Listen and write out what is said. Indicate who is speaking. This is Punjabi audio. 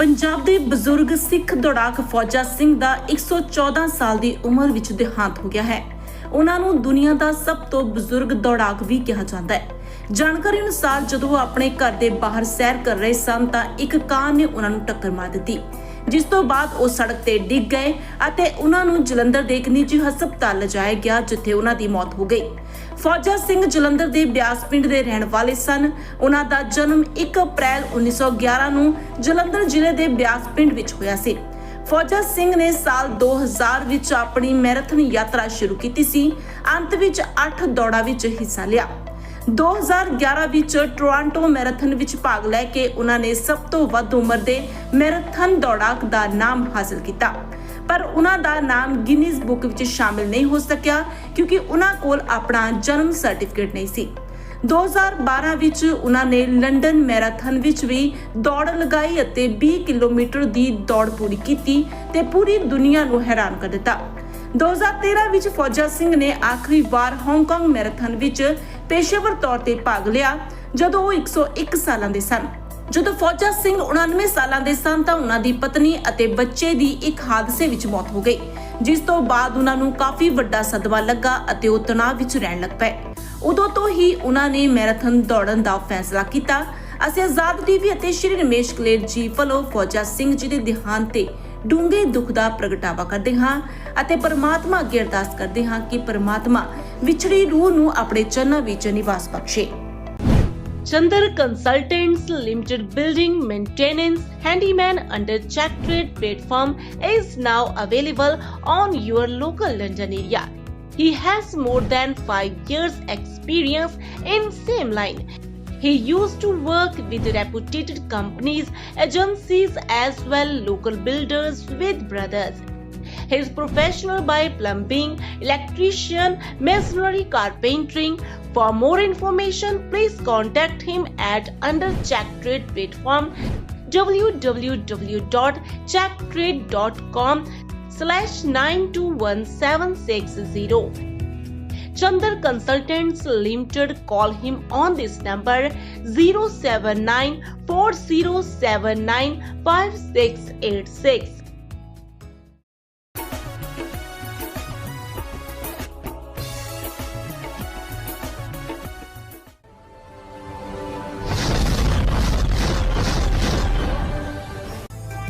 Speaker 1: ਪੰਜਾਬ ਦੇ ਬਜ਼ੁਰਗ ਸਿੱਖ ਦੌੜਾਕ ਫੌਜਾ ਸਿੰਘ ਦਾ 114 ਸਾਲ ਦੀ ਉਮਰ ਵਿੱਚ ਦੇਹਾਂਤ ਹੋ ਗਿਆ ਹੈ। ਉਹਨਾਂ ਨੂੰ ਦੁਨੀਆ ਦਾ ਸਭ ਤੋਂ ਬਜ਼ੁਰਗ ਦੌੜਾਕ ਵੀ ਕਿਹਾ ਜਾਂਦਾ ਹੈ। ਜਾਣਕਾਰੀ ਅਨੁਸਾਰ ਜਦੋਂ ਉਹ ਆਪਣੇ ਘਰ ਦੇ ਬਾਹਰ ਸੈਰ ਕਰ ਰਹੇ ਸਨ ਤਾਂ ਇੱਕ ਕਾਰ ਨੇ ਉਹਨਾਂ ਨੂੰ ਟੱਕਰ ਮਾਰ ਦਿੱਤੀ। ਜਿਸ ਤੋਂ ਬਾਅਦ ਉਹ ਸੜਕ ਤੇ ਡਿੱਗ ਗਏ ਅਤੇ ਉਹਨਾਂ ਨੂੰ ਜਲੰਧਰ ਦੇ ਇੱਕ ਨਿੱਜੀ ਹਸਪਤਾਲ ਲਿਜਾਇਆ ਗਿਆ, ਜਿੱਥੇ ਉਹਨਾਂ ਦੀ ਮੌਤ ਹੋ ਗਈ। ਫੌਜਾ ਸਿੰਘ ਜਲੰਧਰ ਦੇ ਬਿਆਸ ਪਿੰਡ ਦੇ ਰਹਿਣ ਵਾਲੇ ਸਨ। ਉਹਨਾਂ ਦਾ ਜਨਮ 1 ਅਪ੍ਰੈਲ 1911 ਨੂੰ ਜਲੰਧਰ ਜ਼ਿਲ੍ਹੇ ਦੇ ਬਿਆਸ ਪਿੰਡ ਵਿੱਚ ਹੋਇਆ ਸੀ। ਫੌਜਾ ਸਿੰਘ ਨੇ ਸਾਲ 2000 ਵਿੱਚ ਆਪਣੀ ਮੈਰਾਥਨ ਯਾਤਰਾ ਸ਼ੁਰੂ ਕੀਤੀ ਸੀ। ਅੰਤ ਵਿੱਚ 8 ਦੌੜਾਂ ਵਿੱਚ ਹਿੱਸਾ ਲਿਆ। 2011 ਵਿੱਚ ਟੋਰਾਂਟੋ ਮੈਰਾਥਨ ਵਿੱਚ ਭਾਗ ਲੈ ਕੇ ਉਹਨਾਂ ਨੇ ਸਭ ਤੋਂ ਵੱਧ ਉਮਰ ਦੇ ਮੈਰਾਥਨ ਦੌੜਾਕ ਦਾ ਨਾਮ ਹਾਸਲ ਕੀਤਾ। ਪਰ ਉਹਨਾਂ ਦਾ ਨਾਮ ਗਿਨੀਜ਼ ਬੁੱਕ ਵਿੱਚ ਸ਼ਾਮਿਲ ਨਹੀਂ ਹੋ ਸਕਿਆ ਕਿਉਂਕਿ ਉਹਨਾਂ ਕੋਲ ਆਪਣਾ ਜਨਮ ਸਰਟੀਫਿਕੇਟ ਨਹੀਂ ਸੀ। 2012 ਵਿੱਚ ਉਹਨਾਂ ਨੇ ਲੰਡਨ ਮੈਰਾਥਨ ਵਿੱਚ ਵੀ ਦੌੜ ਲਗਾਈ ਅਤੇ 20 ਕਿਲੋਮੀਟਰ ਦੀ ਦੌੜ ਪੂਰੀ ਕੀਤੀ ਤੇ ਪੂਰੀ ਦੁਨੀਆ ਨੂੰ ਹੈਰਾਨ ਕਰ ਦਿੱਤਾ। 2013 ਵਿੱਚ ਫੌਜਾ ਸਿੰਘ ਨੇ ਆਖਰੀ ਵਾਰ ਹਾਂਗਕਾਂਗ ਮੈਰਾਥਨ ਵਿੱਚ ਪੇਸ਼ੇਵਰ ਤੌਰ ਤੇ ਭਾਗ ਲਿਆ ਜਦੋਂ ਉਹ 101 ਸਾਲਾਂ ਦੇ ਸਨ। ਜਦੋਂ ਫੌਜਾ ਸਿੰਘ 99 ਸਾਲਾਂ ਦੇ ਸਨ ਤਾਂ ਉਹਨਾਂ ਦੀ ਪਤਨੀ ਅਤੇ ਬੱਚੇ ਦੀ ਇੱਕ ਹਾਦਸੇ ਵਿੱਚ ਮੌਤ ਹੋ ਗਈ, ਜਿਸ ਤੋਂ ਬਾਅਦ ਉਹਨਾਂ ਨੂੰ ਕਾਫੀ ਵੱਡਾ ਸਦਮਾ ਲੱਗਾ ਅਤੇ ਉਹ ਤਣਾਅ ਵਿੱਚ ਰਹਿਣ ਲੱਗ ਪਏ। ਉਦੋਂ ਤੋਂ ਹੀ ਉਹਨਾਂ ਨੇ ਮੈਰਾਥਨ ਦੌੜਨ ਦਾ ਫੈਸਲਾ ਕੀਤਾ। ਅਸੀਂ ਆਜ਼ਾਦ ਟੀਵੀ ਅਤੇ ਸ਼੍ਰੀ ਰਮੇਸ਼ ਕਲੇਰ ਜੀ ਵੱਲੋਂ ਫੌਜਾ ਸਿੰਘ ਜੀ ਦੇ ਦੇਹਾਂਤ ਤੇ ਡੂੰਘੇ ਦੁੱਖ ਦਾ ਪ੍ਰਗਟਾਵਾ ਕਰਦੇ ਹਾਂ ਅਤੇ ਪਰਮਾਤਮਾ ਅੱਗੇ ਅਰਦਾਸ ਕਰਦੇ ਹਾਂ ਕਿ ਪਰਮਾਤਮਾ વિછડી રૂહનું આપણે ચરનાવી ચનિવાસ બક્ષે Chandar consultants limited building maintenance handyman under ChatTrade platform is now available on your local London area. He has more than 5 years experience in same line. He used to work with reputed companies, agencies as well local builders with brothers. He is professional by plumbing, electrician, masonry, carpentering. For more information, please contact him at under Check Trade platform www.checktrade.com slash 921760. Chandar Consultants Limited call him on this number 079 4079 5686.